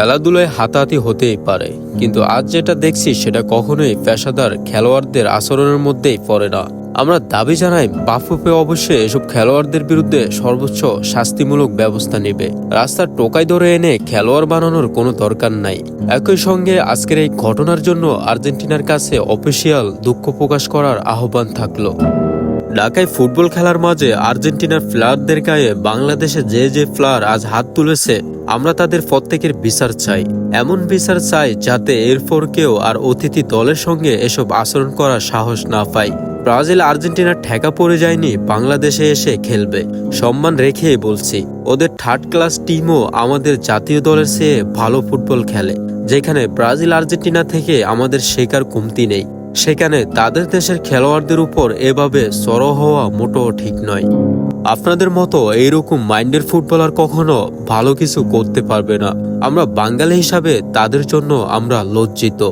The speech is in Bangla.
খেলাধুলায় হাতাহাতি হতেই পারে, কিন্তু আজ যেটা দেখছি সেটা কখনোই পেশাদার খেলোয়াড়দের আচরণের মধ্যেই পড়ে না। আমরা দাবি জানাই বাফুপে অবশ্যই এসব খেলোয়াড়দের বিরুদ্ধে সর্বোচ্চ শাস্তিমূলক ব্যবস্থা নেবে। রাস্তার টোকাই ধরে এনে খেলোয়াড় বানানোর কোনো দরকার নাই। একই সঙ্গে আজকের এই ঘটনার জন্য আর্জেন্টিনার কাছে অফিসিয়াল দুঃখ প্রকাশ করার আহ্বান থাকল। ঢাকায় ফুটবল খেলার মাঝে আর্জেন্টিনার প্লেয়ারদের গায়ে বাংলাদেশে যে যে প্লেয়ার আজ হাত তুলেছে, আমরা তাদের প্রত্যেকের বিচার চাই। এমন বিচার চাই যাতে এরপর কেউ আর অতিথি দলের সঙ্গে এসব আচরণ করার সাহস না পায়। ব্রাজিল আর্জেন্টিনার ঠেকা পড়ে যায়নি, বাংলাদেশে এসে খেলবে। সম্মান রেখেই বলছি, ওদের থার্ড ক্লাস টিমও আমাদের জাতীয় দলের চেয়ে ভালো ফুটবল খেলে, যেখানে ব্রাজিল আর্জেন্টিনা থেকে আমাদের শেখার কমতি নেই। সেখানে তাদের দেশের খেলোয়াড়দের উপর এভাবে সরো হওয়া মোটো ঠিক নয়। আপনাদের মতো এইরকম মাইন্ডের ফুটবলার কখনো ভালো কিছু করতে পারবে না। আমরা বাঙালি হিসাবে তাদের জন্য আমরা লজ্জিত।